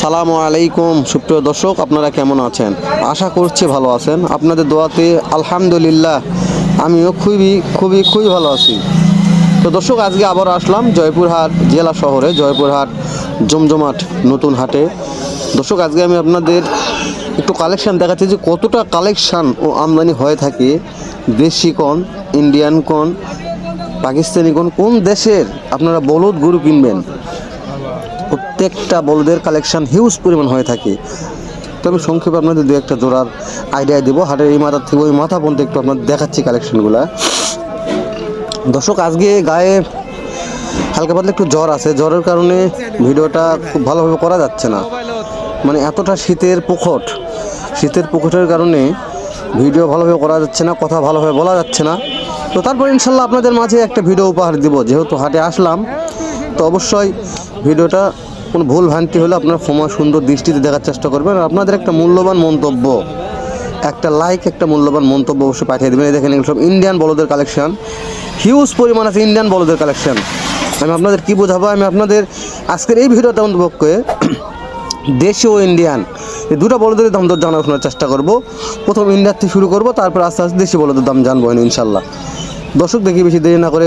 সালামু আলাইকুম, সুপ্রিয় দর্শক, আপনারা কেমন আছেন? আশা করছি ভালো আছেন। আপনাদের দোয়াতে আলহামদুলিল্লাহ, আমিও খুবই খুবই খুবই ভালো আছি। তো দর্শক, আজকে আবার আসলাম জয়পুরহাট জেলা শহরে, জয়পুরহাট জমজমাট নতুন হাটে। দর্শক, আজকে আমি আপনাদের একটু কালেকশান দেখাচ্ছি যে কতটা কালেকশান ও আমদানি হয়ে থাকে। দেশি কোন ইন্ডিয়ান কোন, পাকিস্তানি কোন কোন দেশের আপনারা বলদ গরু কিনবেন? প্রত্যেকটা বলদের কালেকশন হিউজ পরিমাণ হয়ে থাকে। তো আমি সংক্ষেপে আপনাদের দু একটা জোড়ার আইডিয়া দেবো। হাটের এই মাথা থেকে ওই মাথা পর্যন্ত একটু আপনাদের দেখাচ্ছি কালেকশনগুলো দর্শক, আজকে গায়ে হালকা পাতলা একটু জ্বর আছে। জ্বরের কারণে ভিডিওটা খুব ভালোভাবে করা যাচ্ছে না। মানে এতটা শীতের প্রখট শীতের প্রখটের কারণে ভিডিও ভালোভাবে করা যাচ্ছে না, কথা ভালোভাবে বলা যাচ্ছে না। তো তারপর ইনশাল্লাহ আপনাদের মাঝে একটা ভিডিও উপহার দিব। যেহেতু হাটে আসলাম, তো অবশ্যই ভিডিওটা কোনো ভুল ভ্রান্তি হলে আপনারা সময় সুন্দর দৃষ্টিতে দেখার চেষ্টা করবেন। আর আপনাদের একটা মূল্যবান মন্তব্য, একটা লাইক একটা মূল্যবান মন্তব্য অবশ্যই পাঠিয়ে দেবেন। দেখেন এগুলো সব ইন্ডিয়ান বলদের কালেকশন হিউজ পরিমাণ আছে ইন্ডিয়ান বলদের কালেকশন আমি আপনাদের কি বোঝাবো? আমি আপনাদের আজকের এই ভিডিওটা অন্তপক্ষে দেশি ও ইন্ডিয়ান এই দুটো বলদের দাম দর জানার শোনার চেষ্টা করব। প্রথম ইন্ডিয়ার থেকে শুরু করব, তারপর আস্তে আস্তে দেশি বলদের দাম জানব ইনশাল্লাহ। দর্শক দেখি বেশি দেরি না করে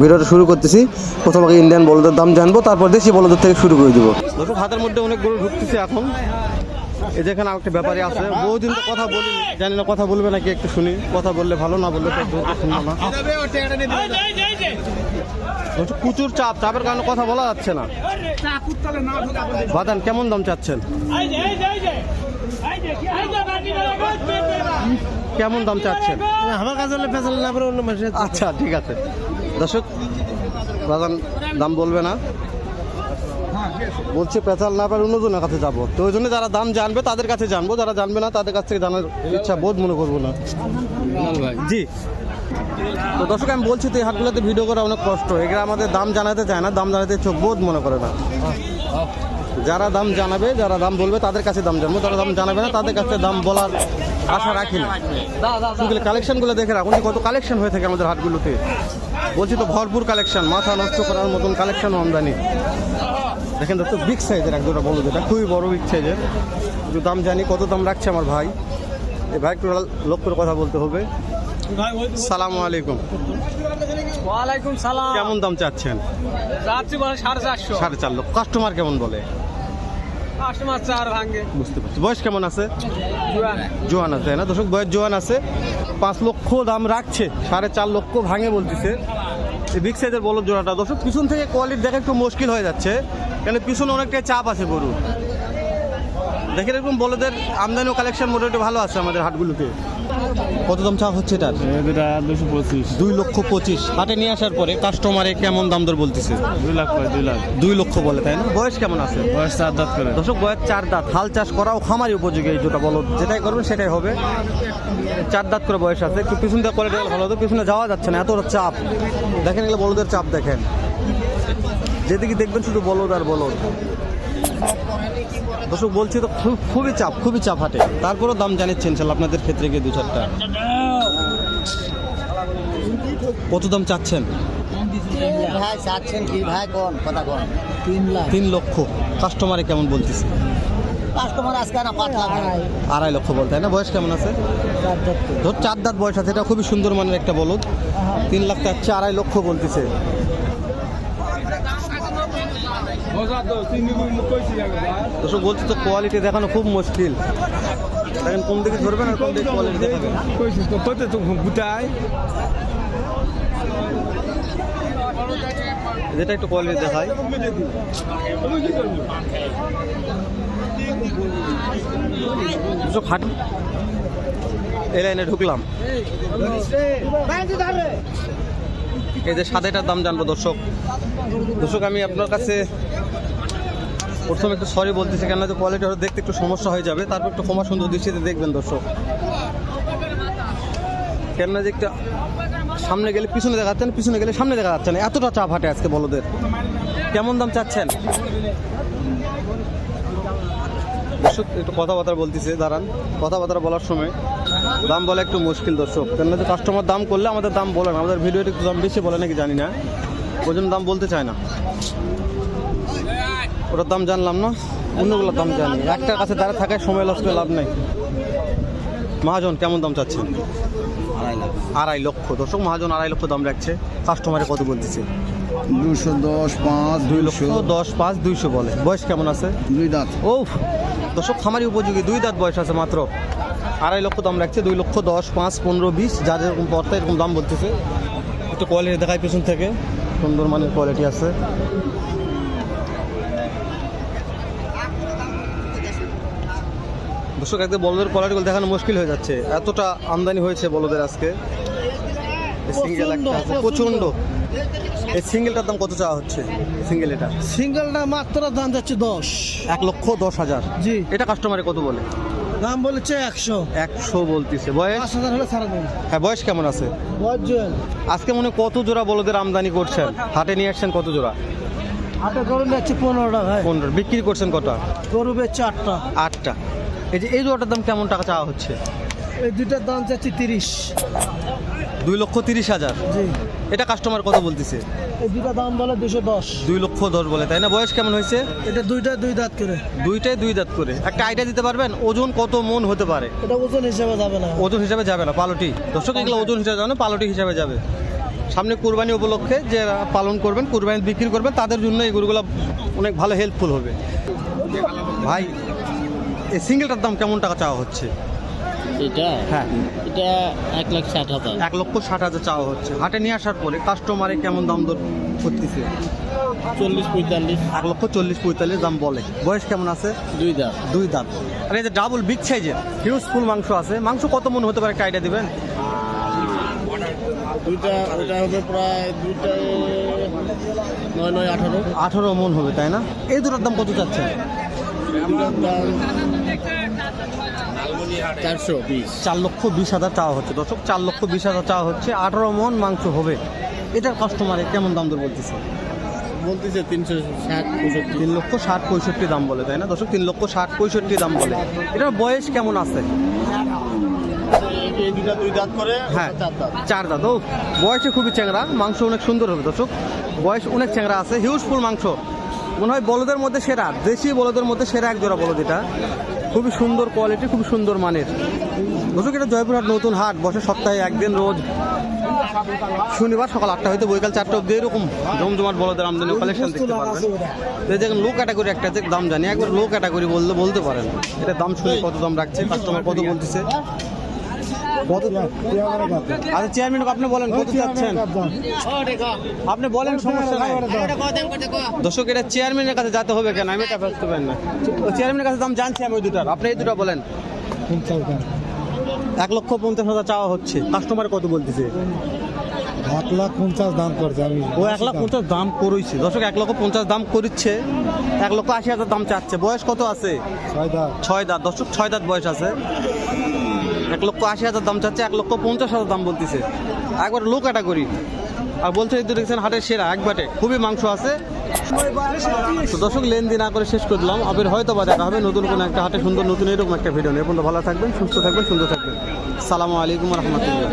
ভিডিওটা শুরু করতেছি। প্রথম আগে ইন্ডিয়ান বলদের দাম জানব, তারপর দেশি বলদের থেকে শুরু করে দিব। দর্শক, হাতের মধ্যে অনেক গরু ঢুকতেছে এখন। এই যেখানে একটা ব্যাপারে আছে। বহুদিন তো কথা বলি, জানি না কথা বলবে নাকি একটু শুনি। কথা বললে ভালো, না বললে প্রচুর চাপ। চাপের কারণে কথা বলা যাচ্ছে না। বাদান, কেমন দাম চাচ্ছেন? কেমন দাম চাচ্ছেন? আমার কাছে হলে ফেসাল না করে অন্য মানুষের আচ্ছা ঠিক আছে। দর্শক বাদান দাম বলবে না। বলছে পেঁচাল না পারে অন্যজনের কাছে যাব। তো ওই জন্য যারা দাম জানবে তাদের কাছে জানব যারা জানবে না তাদের কাছ থেকে জানার ইচ্ছা বোধ মনে করব না। জি। তো দর্শক আমি বলছি তো এই হাটগুলোতে ভিডিও করা অনেক কষ্ট। এগুলো আমাদের দাম জানাতে চায় না দাম জানাতে চোখ বোধ মনে করে না। যারা দাম জানাবে যারা দাম বলবে তাদের কাছে দাম জানব। যারা দাম জানাবে না তাদের কাছে দাম বলার আশা রাখি না। কালেকশনগুলো দেখে রাখুন কত কালেকশন হয়ে থাকে আমাদের হাটগুলোতে। বলছি তো ভরপুর কালেকশন মাথা নষ্ট করার মতন কালেকশন আমদানি। দেখেন তো বিগ সাইজের এক দুটো বলো যেটা খুবই বড় বিগ সাইজের। একটু দাম জানি কত দাম রাখছে আমার ভাই? এই ভাই একটু লোক করে কথা বলতে হবে। সালামু আলাইকুম। ওয়ালাইকুম সালাম। কেমন দাম চাচ্ছেন? বলে সাড়ে চারশো। সাড়ে চার লক্ষ। কাস্টমার কেমন বলে? বুঝতে পারছি। বয়স কেমন আছে? জোয়ান। আছে না? দর্শক বয়স জোয়ান আছে। পাঁচ লক্ষ দাম রাখছে সাড়ে চার লক্ষ ভাঙে বলতেছে। এই বিগ সাইজের বলদ জোড়াটা। দর্শক পিছন থেকে কোয়ালিটি দেখা একটু মুশকিল হয়ে যাচ্ছে কেন পিছনে অনেকটাই চাপ আছে গরু। দেখেন এরকম বলদের আমদানি ও কালেকশন মোটামুটি ভালো আছে আমাদের হাটগুলোতে। কত দাম চা হচ্ছে এটার? এটা দুশো পঁচিশ। দুই লক্ষ পঁচিশ। হাটে নিয়ে আসার পরে কাস্টমারে কেমন দাম দর বলতেছে? দুই লাখ করে দুই লাখ। দুই লক্ষ বলে তাই না? বয়স কেমন আছে? বয়স চার দাঁত করে। দর্শক বয়স চার দাঁত। হাল চাষ করাও খামারি উপযোগী এই যেটা বলো। যেটাই করবেন সেটাই হবে। চার দাঁত করে বয়স আছে। একটু পিছন দিয়ে কোয়ালিটি ভালো হতো। পিছনে যাওয়া যাচ্ছে না এতটা চাপ। দেখেন এগুলো বলদের চাপ দেখেন। যেদিকে দেখবেন শুধু বলদ আর বলদ। দর্শক, বলছি তো খুব খুবই চাপ খুবই চাপ হাটে। তারপরেও দাম জানিচ্ছেন ইনশাল্লাহ আপনাদের ক্ষেত্রে গিয়ে দু চারটা কত দাম চাচ্ছেন? ভাই চাচ্ছেন তিন লাখ তিন লক্ষ। কাস্টমারে কেমন বলতেছে? কাস্টমার আজকে না পাঁচ লাখ আড়াই লক্ষ বলতে না? বয়স কেমন আছে? ধর, চার দাঁত বয়স আছে, এটা খুবই সুন্দর মানের একটা বলদ। তিন লাখ চাচ্ছে, আড়াই লক্ষ বলতেছে। দর্শক, বলছি তো কোয়ালিটি দেখানো খুব মুশকিল। দেখেন কোন দিকে ধরবেন আর কোন দিকে কোয়ালিটি দেখাবেন। যেটা একটু কোয়ালিটি দেখায় হাট এই লাইনে ঢুকলাম। এই যে সাদাটার দাম জানব দর্শক। দর্শক, আমি আপনার কাছে প্রথমে একটু সরি বলতেছি কেন যে কোয়ালিটি হয়তো দেখতে একটু সমস্যা হয়ে যাবে। তারপর একটু ক্ষমা সুন্দর দৃষ্টিতে দেখবেন দর্শক। কেননা যে একটা সামনে গেলে পিছনে দেখা যাচ্ছে না পিছনে গেলে সামনে দেখা যাচ্ছে না এতটা চাপ হাটে আজকে বলদের। কেমন দাম চাচ্ছেন? দর্শক, একটু কথাবার্তা বলতেছে, দাঁড়ান। কথাবার্তা বলার সময় দাম বলা একটু মুশকিল দর্শক। কেন যে কাস্টমার দাম করলে আমাদের দাম বলে না। আমাদের ভিডিওতে একটু দাম বেশি বলে নাকি জানি না। ওই দাম বলতে চায় না। ওটার দাম জানলাম না। অন্যগুলোর দাম জানি। একটার কাছে দাঁড়া থাকায় সময় লস করে লাভ নেই। মহাজন কেমন দাম চাচ্ছেন? আড়াই লক্ষ। দর্শক মহাজন আড়াই লক্ষ দাম রাখছে। কাস্টমারে কত বলতেছে? দুশো দশ পাঁচ দুই লক্ষ দশ পাঁচ দুইশো বলে। বয়স কেমন আছে? দুই দাঁত। ও দর্শক খামারি উপযোগী দুই দাঁত বয়স আছে মাত্র। আড়াই লক্ষ দাম রাখছে দুই লক্ষ দশ পাঁচ পনেরো বিশ। যা যেরকম পড়তে এরকম দাম বলতেছে। একটু কোয়ালিটি দেখায় পেছন থেকে। সুন্দর মানের কোয়ালিটি আছে। দর্শক একদম বলদের কোয়ালিটিগুলো দেখানো মুশকিল হয়ে যাচ্ছে। এতটা আমদানি হয়েছে বলদের আজকে। সিঙ্গেল একটা প্রচণ্ড এই সিঙ্গেলটার দাম কত চাওয়া হচ্ছে? সিঙ্গেল এটা? সিঙ্গেলটা মাত্র দাম যাচ্ছে দশ। এক লক্ষ দশ হাজার। জি। এটা কাস্টমারে কত বলে? দাম বলেছে একশো। একশো বলতেছে। বয়স? পাঁচ হাজার হলে সারা দেবো। হ্যাঁ বয়স কেমন আছে? আজকে মনে কত জোড়া বলদের আমদানি করছেন? হাটে নিয়ে আসছেন কত জোড়া? হাটে গরু নিচ্ছে পনেরোটা ভাই। পনেরো। বিক্রি করছেন কটা? গরু বেচছে আটটা। আটটা। এই যে এই জোড়াটার দাম কেমন টাকা চাওয়া হচ্ছে? এই দুইটার দাম যাচ্ছে তিরিশ। দুই লক্ষ তিরিশ হাজার? জি। এটা কাস্টমার কত বলতেছে? এই দুইটা দাম বলে দুশো দশ। দুই লক্ষ দশ বলে তাই না? বয়স কেমন হয়েছে? এটা দুইটা দুই দাঁত করে। দুইটাই দুই দাঁত করে। একটা আইডিয়া দিতে পারবেন? ওজন কত মন হতে পারে? এটা ওজন হিসেবে যাবে না। ওজন হিসাবে যাবে না পালটি। দর্শক এগুলো ওজন হিসাবে যাবে না পালটি হিসাবে যাবে। সামনে কুরবানি উপলক্ষে যে পালন করবেন কুরবানি বিক্রি করবেন তাদের জন্য এই গরুগুলো অনেক ভালো হেল্পফুল হবে। ভাই এই সিঙ্গেলটার দাম কেমন টাকা চাওয়া হচ্ছে? এটা? হ্যাঁ। এটা এক লাখ ষাট হাজার। এক লক্ষ ষাট হাজার চাওয়া হচ্ছে। হাটে নিয়ে আসার পরে কাস্টমারে কেমন দাম দর করতেছে? চল্লিশ পঁয়তাল্লিশ। এক লক্ষ চল্লিশ পঁয়তাল্লিশ দাম বলে। বয়স কেমন আছে? দুই দাম দুই দাঁত। আর এই যে ডাবল বিগ সাইজের হিউজ ফুল মাংস আছে। মাংস কত মন হতে পারে একটা আইডিয়া দিবেন? দুইটা ওটা হবে প্রায় দুইটায় নয় নয় আঠারো। আঠারো মন হবে তাই না? এই দুটোর দাম কত চাচ্ছেন? চারশো বিশ। চার লক্ষ বিশ হাজার চাওয়া হচ্ছে। দর্শক চার লক্ষ বিশ হাজার চাওয়া হচ্ছে। আঠারো মন মাংস হবে। এটার কাস্টমারে কেমন দাম দর বলতেছে? বলতেছে তিনশো ষাট পঁয়ষট্টি। তিন লক্ষ ষাট পঁয়ষট্টি দাম বলে তাই না? দর্শক তিন লক্ষ ষাট পঁয়ষট্টি দাম বলে। এটার বয়স কেমন আছে? এই দুই দাঁত হ্যাঁ চার দাঁত। চার দাঁত। ও বয়সে খুবই চ্যাংরা। মাংস অনেক সুন্দর হবে দর্শক। বয়স অনেক চ্যাংরা আছে। হিউজফুল মাংস। মনে হয় বলদের মধ্যে সেরা দেশি বলদের মধ্যে সেরা এক জোড়া বলদ এটা। খুবই সুন্দর কোয়ালিটি খুবই সুন্দর মানের। দর্শক এটা জয়পুরহাট নতুন হাট বসে সপ্তাহে একদিন রোজ শনিবার সকাল আটটা হইতে বৈকাল চারটা অব্দি এরকম জমজমাট বলদের আমদানি কালেকশন দেখতে পারবেন। দেখেন লো ক্যাটাগরি একটা দাম জানি একবার লো ক্যাটাগরি বললে বলতে পারেন। এটা দাম শুনে কত দাম রাখছে কাস্টমার কত বলতেছে? কত আচ্ছা চেয়ারম্যান আপনি বলেন কত চাচ্ছেন? আপনি বলেন সমস্যা নাই। দর্শক এটা চেয়ারম্যানের কাছে যেতে হবে কেন? আমি এটা বুঝতে পারি না। চেয়ারম্যানের কাছে দাম জানছি আমি ওই দুটার। আপনি এই দুটো বলেন। এক লক্ষ পঞ্চাশ হাজার চাওয়া হচ্ছে। কাস্টমার কত বলতেছে? এক লাখ পঞ্চাশ দাম করছে আমি ও এক লাখ পঞ্চাশ দাম করেছে। দর্শক এক লক্ষ পঞ্চাশ দাম করিচ্ছে এক লক্ষ আশি হাজার দাম চাচ্ছে। বয়স কত আছে? ছয় দাঁত। ছয় দাঁত। দর্শক ছয় দাঁত বয়স আছে। এক লক্ষ আশি হাজার দাম চাচ্ছে, এক লক্ষ পঞ্চাশ হাজার দাম বলতেছে। একবার লো ক্যাটাগরি আর বলছে এই তো দেখছেন হাটের সেরা একবারে খুবই মাংস আছে। দর্শক, লেনদেন না করে শেষ করলাম। আবার হয়তো বা দেখা হবে নতুন কোনো একটা হাটে সুন্দর নতুন এরকম একটা ভিডিও নিয়ে। ভালো থাকবেন, সুস্থ থাকবেন, সুন্দর থাকবেন। সালামু আলাইকুম রহমতুল্লাহ।